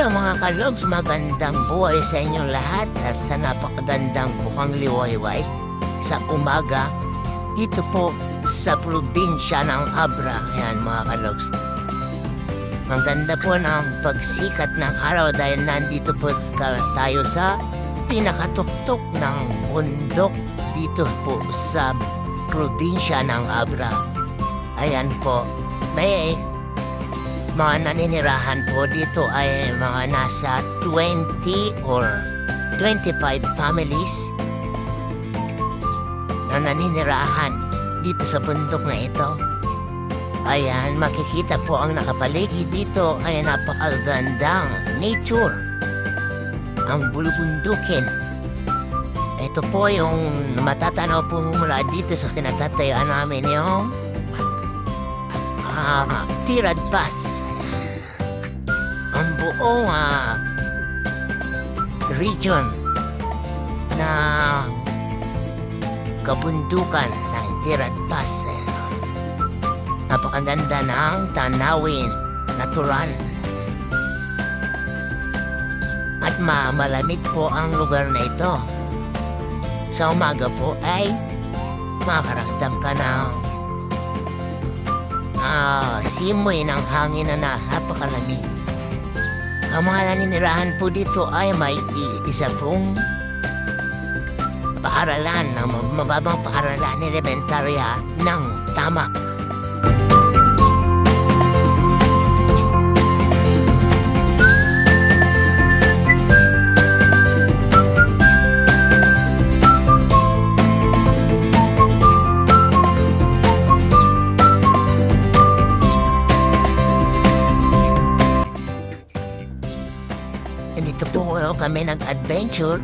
Hello mga kalogs, magandang buhay sa inyong lahat at sa napakagandang bukang liwayway sa umaga dito po sa probinsya ng Abra. Ayan mga kalogs. Ang ganda po ng pagsikat ng araw dahil nandito po tayo sa pinakatuktok ng bundok dito po sa probinsya ng Abra. Ayan po, may mga naninirahan po dito ay mga nasa 20 or 25 families na naninirahan dito sa bundok na ito. Ayan, makikita po ang nakapaligid dito ay napakagandang nature. Ang bulubundukin. Ito po yung matatanaw po mula dito sa kinatatayaan namin yung ah, Tirad Pass. Buong ah, region na kabundukan ng Tirad Pass. eh. Napakaganda ng tanawin, natural. At ma malamig po ang lugar na ito. Sa umaga po ay makaramdam ka ng ah, simoy ng hangin na napakalamig. Ang mga naninirahan po dito ay may isa pong paaralan, ng mababang paaralan elementarya ng tama. Dito po kami nag-adventure.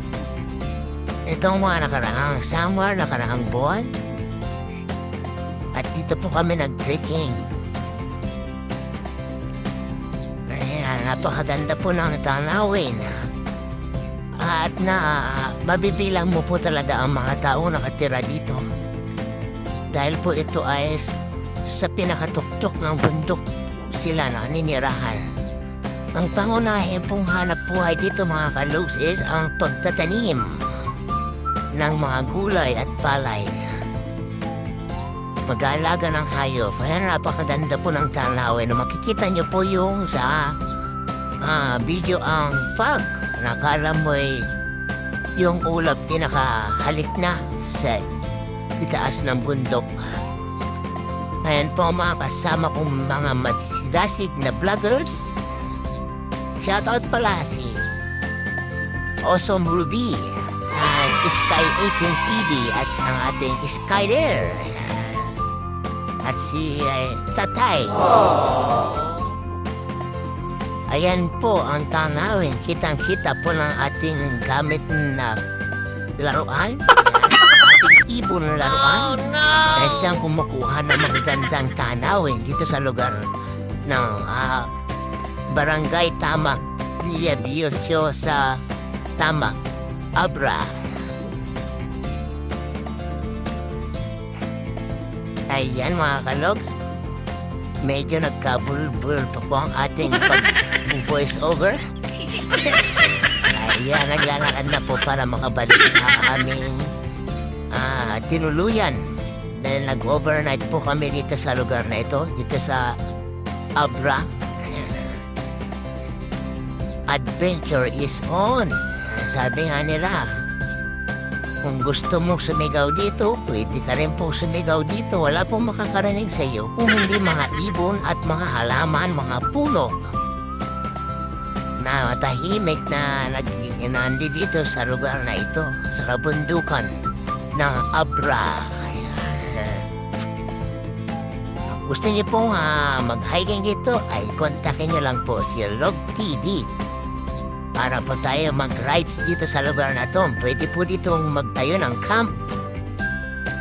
Itong mga nakaraang summer, nakaraang buwan. At dito po kami nag-trekking. Ayan, napakaganda po ng tanawin. At na mabibilang mo po talaga ang mga tao nakatira dito. Dahil po ito ay sa pinakatuktok ng bundok sila na ninirahan. Ang pangunahin pong hanap buhay dito mga kalugs is ang pagtatanim ng mga gulay at palay. Mag-aalaga ng hayop. Ayan, napakaganda po ng tanawin. Makikita niyo po yung sa ah, video ang pag nakala yung ulap pinakahalik na sa itaas ng bundok. Ayan po mga kasama kong mga masigasig na vloggers. Shoutout pala si Awesome Ruby at Sky 18 TV at ang ating Skyler at si eh, Tatay. Ayan po ang tanawin. Kitang-kita po ng ating gamit na laruan. ating ibon na laruan. Dahil siyang kumukuha ng magagandang tanawin dito sa lugar ng ah, Barangay Tamak, Villa Biosio sa Tamak, Abra. Ayan mga kalogs, medyo nagkabulbul pa po ang ating pag-voice over. Ayan, naglalakad na po para makabalik sa aming ah, tinuluyan. Dahil nag-overnight po kami dito sa lugar na ito, dito sa Abra. Adventure is on. Sabi nga nila, kung gusto mong sumigaw dito, pwede ka rin pong sumigaw dito. Wala pong makakarinig sa iyo kung hindi mga ibon at mga halaman, mga puno na tahimik na nandi dito sa lugar na ito, sa kabundukan ng Abra. Gusto niyo pong ah, mag-hiking dito, ay kontakin niyo lang po si Log TV para po tayo mag-rides dito sa lugar na to. Pwede po ditong magtayo ng camp.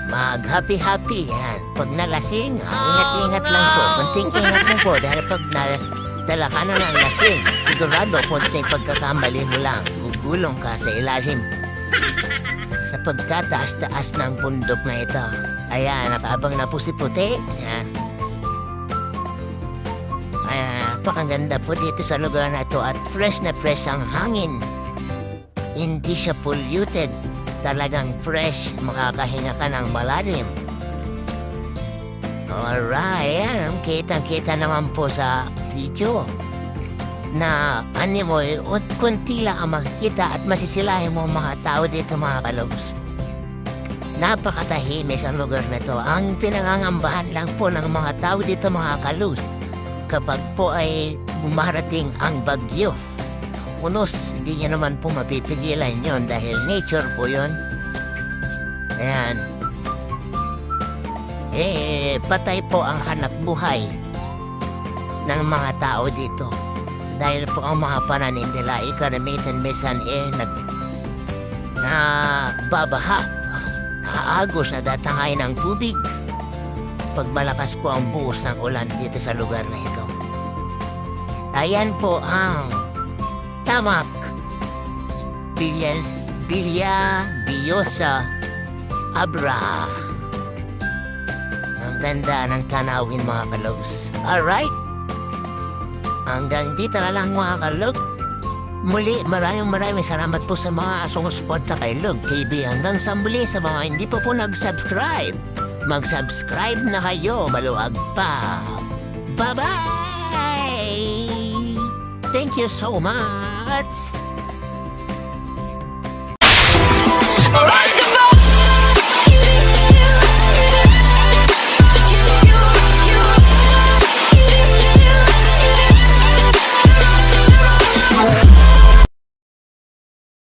Mag-happy-happy yan. Pag nalasing, ah, ingat-ingat lang po. Kunting ingat lang po dahil pag nadala ka na ng lasing, sigurado kunting pagkakamali mo lang, gugulong ka sa ilalim. Sa pagkataas-taas ng bundok na ito. Ayan, nakaabang na po si Puti. Ayan. Napakaganda po dito sa lugar na ito at fresh na fresh ang hangin. Hindi siya polluted. Talagang fresh. Makakahinga ka ng malalim. Alright, yan. Kitang-kita naman po sa video na animoy at kunti lang ang makikita at masisilahin mo mga tao dito mga kalobs. Napakatahimik ang lugar na to. Ang pinangangambahan lang po ng mga tao dito mga kalus kapag po ay bumarating ang bagyo. Unos, hindi niya naman po mapipigilan yon dahil nature po yon. Ayan. Eh, patay po ang hanap buhay ng mga tao dito. Dahil po ang mga pananim nila ay karamitan minsan eh nag na babaha naaagos na datangay ng tubig pag malakas po ang buhos ng ulan dito sa lugar na ito. Ayan po ang tamak. Bilya, Bilya, Biyosa, Abra. Ang ganda ng tanawin mga kalobs. Alright? Hanggang dito na lang mga kalog. Muli, maraming maraming salamat po sa mga sumusuporta kay Log TV. Hanggang sa muli sa mga hindi pa po nag-subscribe. Mag-subscribe na kayo, maluwag pa. Bye-bye! Thank you so much!